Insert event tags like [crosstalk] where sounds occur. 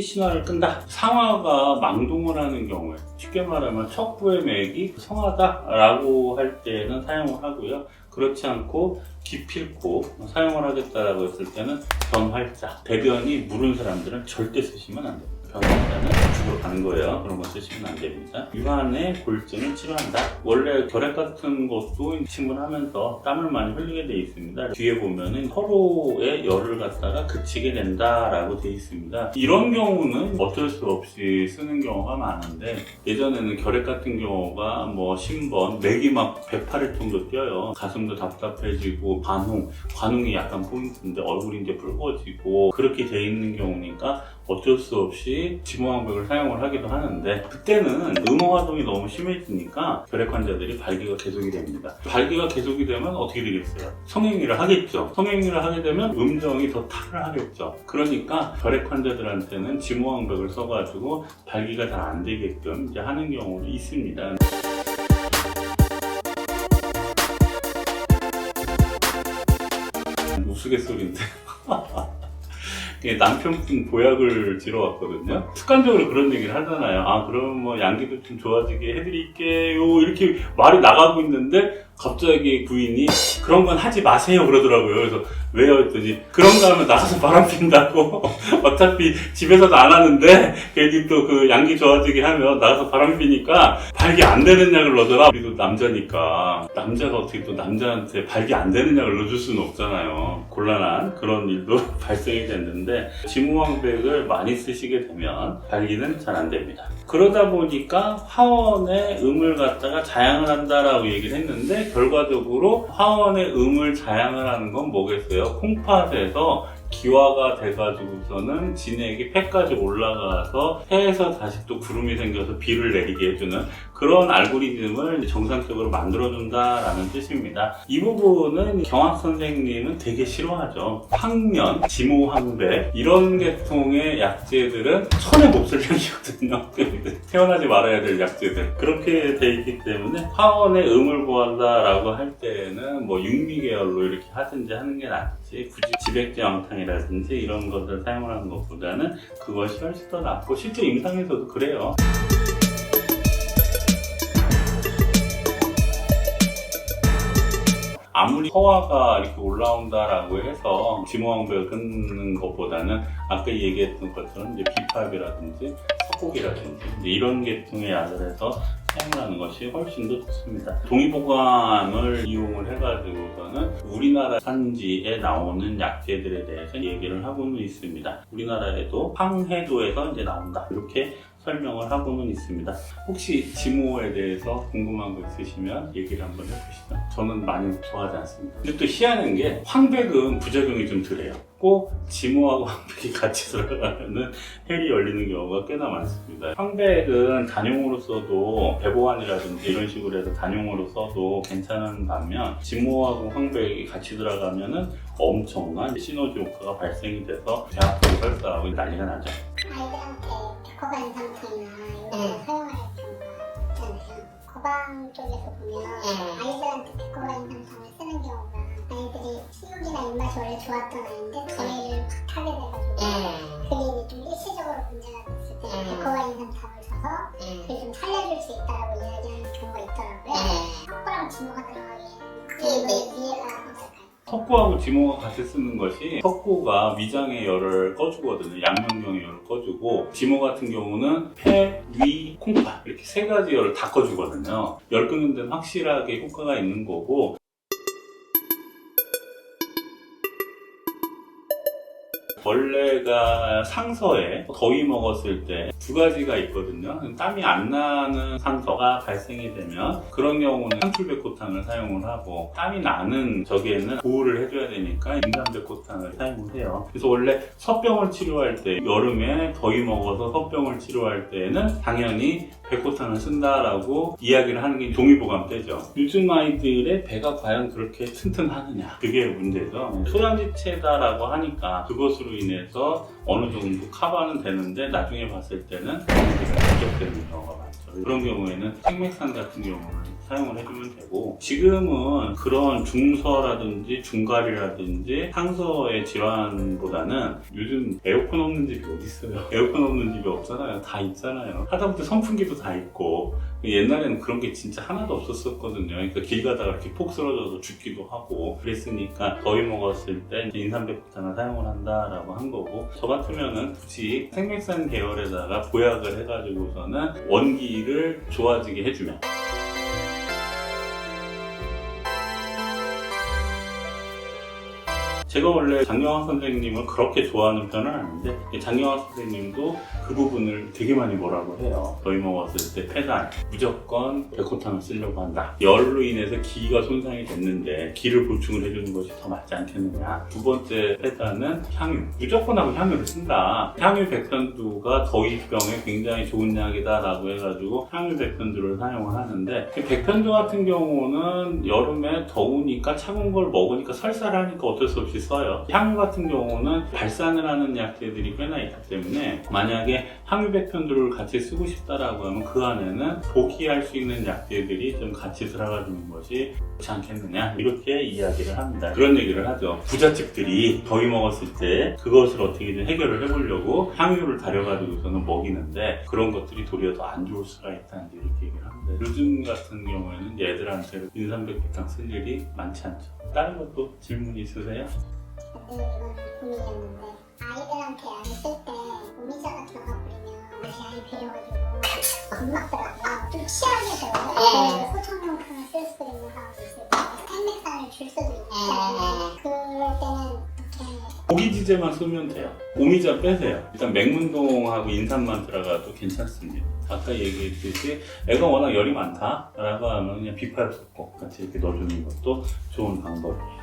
신화를 끈다. 상화가 망동을 하는 경우에 쉽게 말하면 척부의 맥이 성하다라고 할 때는 사용을 하고요. 그렇지 않고 기필코 사용을 하겠다라고 했을 때는 변활자. 배변이 무른 사람들은 절대 쓰시면 안 됩니다. 변활자는 죽으러 가는 거예요. 그런 거 쓰시면 안 됩니다. 유한의 골증을 치료한다. 원래 결핵 같은 것도 침문하면서 땀을 많이 흘리게 돼 있습니다. 뒤에 보면은 혀로의 열을 갖다가 그치게 된다라고 돼 있습니다. 이런 경우는 어쩔 수 없이 쓰는 경우가 많은데 예전에는 결핵 같은 경우가 뭐 신번, 맥이 막 108일 정도 뛰어요. 가슴도 답답해지고 관웅, 관웅이 약간 포인트인데 얼굴이 이제 붉어지고 그렇게 돼 있는 경우니까 어쩔 수 없이 지모항백을 사용을 하기도 하는데 그때는 음호 활동이 너무 심해지니까 결핵 환자들이 발기가 계속이 됩니다. 발기가 계속이 되면 어떻게 되겠어요? 성행위를 하겠죠. 성행위를 하게 되면 음정이 더 탈을 하겠죠. 그러니까 결핵 환자들한테는 지모항백을 써가지고 발기가 잘 안 되게끔 이제 하는 경우도 있습니다. 우스갯소리인데 예, [laughs] 남편분 보약을 지러 왔거든요. 습관적으로 그런 얘기를 하잖아요. 아, 그럼 뭐 양기도 좀 좋아지게 해드릴게요. 이렇게 말이 나가고 있는데 갑자기 부인이 그런 건 하지 마세요 그러더라고요. 그래서 왜요? 했더니 그런 거 하면 나가서 바람 핀다고. [laughs] 어차피 집에서도 안 하는데 괜히 또 그 양기 좋아지게 하면 나가서 바람 피니까 발기 안 되는 약을 넣어줘라. 우리도 남자니까 남자가 어떻게 또 남자한테 발기 안 되는 약을 넣어줄 수는 없잖아요. 곤란 한 그런 일도 [laughs] 발생이 됐는데 지무왕백을 많이 쓰시게 되면 발기는 잘 안 됩니다. 그러다 보니까 화원의 음을 갖다가 자양을 한다라고 얘기를 했는데 결과적으로 화원의 음을 자양을 하는 건 뭐겠어요? 콩팥에서 기화가 돼가지고서는 진액이 폐까지 올라가서 폐에서 다시 또 구름이 생겨서 비를 내리게 해주는 그런 알고리즘을 정상적으로 만들어준다라는 뜻입니다. 이 부분은 경학 선생님은 되게 싫어하죠. 항면, 지모항배 이런 계통의 약재들은 천에 몹쓸 약이거든요. [laughs] 태어나지 말아야 될 약재들 그렇게 돼 있기 때문에 화원의 음을 보한다라고 할 때는 뭐 육미 계열로 이렇게 하든지 하는 게 낫지 굳이 지백제 왕탕이라든지 이런 것을 사용하는 것보다는 그것이 훨씬 더 낫고 실제 임상에서도 그래요. 아무리 허화가 이렇게 올라온다라고 해서 지모왕벽을 끊는 것보다는 아까 얘기했던 것처럼 이제 비팝이라든지 석곡이라든지 이런 계통의 약을 해서 사용하는 것이 훨씬 더 좋습니다. 동의보감을 이용을 해가지고서는 우리나라 산지에 나오는 약재들에 대해서 얘기를 하고는 있습니다. 우리나라에도 황해도에서 이제 나온다. 이렇게 설명을 하고는 있습니다. 혹시 지모에 대해서 궁금한 거 있으시면 얘기를 한번 해보시죠. 저는 많이 좋아하지 않습니다. 근데 또 희한한 게 황백은 부작용이 좀 덜해요. 꼭 지모하고 황백이 같이 들어가면은 헬이 열리는 경우가 꽤나 많습니다. 황백은 단용으로 써도 배보환이라든지 이런 식으로 해서 단용으로 써도 괜찮은 반면 지모하고 황백이 같이 들어가면은 엄청난 시너지 효과가 발생이 돼서 배아프고 발사하고 난리가 나죠. 백호가 인상탕이나 이런 거 네. 사용할 경우가 있잖아요. 거방 쪽에서 보면 네. 아이들한테 백호가 인상탕을 쓰는 경우가 아이들이 식욕이나 입맛이 원래 좋았던 아이인데 더위를 팍 타게 돼가지고 그게 이제 좀 일시적으로 문제가 됐을 때 네. 백호가 인상탕을 줘서 그게 좀 살려줄 수 있다라고 이야기하는 경우가 있더라고요. 석고랑 진호가 들어가기에는 석고하고 지모가 같이 쓰는 것이 석고가 위장의 열을 꺼주거든요. 양면경의 열을 꺼주고 지모 같은 경우는 폐, 위, 콩팥 이렇게 세 가지 열을 다 꺼주거든요. 열 끄는 데는 확실하게 효과가 있는 거고 벌레가 상서에 더위 먹었을 때 두 가지가 있거든요. 땀이 안 나는 상서가 발생이 되면 그런 경우는 상출백호탕을 사용을 하고 땀이 나는 저기에는 보호를 해줘야 되니까 인삼백호탕을 사용을 해요. 그래서 원래 서병을 치료할 때 여름에 더위 먹어서 서병을 치료할 때는 당연히 백호탕을 쓴다라고 이야기를 하는 게 동의보감 때죠. 요즘 아이들의 배가 과연 그렇게 튼튼하느냐 그게 문제죠. 소량지체다라고 하니까 그것으로 인해서 어느 정도 커버는 되는데 나중에 봤을 때는 지적되는 경우가 많죠. 그런 경우에는 생맥산 같은 경우는 사용을 해주면 되고 지금은 그런 중서라든지 중갈이라든지 상서의 질환보다는 요즘 에어컨 없는 집이 어디 있어요? [laughs] 에어컨 없는 집이 없잖아요. 다 있잖아요. 하다못해 선풍기도 다 있고 옛날에는 그런 게 진짜 하나도 없었었거든요. 그러니까 길 가다가 이렇게 폭 쓰러져서 죽기도 하고 그랬으니까 더위 먹었을 때 인삼백부탄을 사용을 한다라고 한 거고 저 같으면은 굳이 생맥산 계열에다가 보약을 해가지고서는 원기를 좋아지게 해주면 제가 원래 장영환 선생님을 그렇게 좋아하는 편은 아닌데 장영환 선생님도 그 부분을 되게 많이 뭐라고 해요. 더위 먹었을 때 폐단 무조건 백호탕을 쓰려고 한다. 열로 인해서 기가 손상이 됐는데 기를 보충을 해주는 것이 더 맞지 않겠느냐. 두 번째 폐단은 향유. 무조건 하고 향유를 쓴다. 향유 백편두가 더위병에 굉장히 좋은 약이다라고 해가지고 향유 백편두를 사용을 하는데 그 백편두 같은 경우는 여름에 더우니까 차가운 걸 먹으니까 설사를 하니까 어쩔 수 없이 써요. 향유 같은 경우는 발산을 하는 약재들이 꽤나 있기 때문에 만약에 향유 백편두를 같이 쓰고 싶다라고 하면 그 안에는 복이할 수 있는 약재들이 좀 같이 들어가 주는 것이 좋지 않겠느냐 이렇게 이야기를 합니다. 그런 얘기를 하죠. 부잣집들이 더위 먹었을 때 그것을 어떻게든 해결을 해보려고 향유를 다려가지고서는 먹이는데 그런 것들이 도리어 더 안 좋을 수가 있다는 합니다. 요즘 같은 경우에는 얘들한테 인삼백 부탕 쓸 일이 많지 않죠. 다른 것도 질문 있으세요? 근데 이건 고민이었는데 아이들한테 안쓸때 오미자가 들어가 버리면 아이 배려가지고 겁먹더라고요. 좀 치하게 돼요. 소 고기지제만 쓰면 돼요. 오미자 빼세요. 일단 맹문동하고 인삼만 들어가도 괜찮습니다. 아까 얘기했듯이 애가 워낙 열이 많다라고 하면 그냥 비파를 섞고 같이 이렇게 넣어주는 것도 좋은 방법이에요.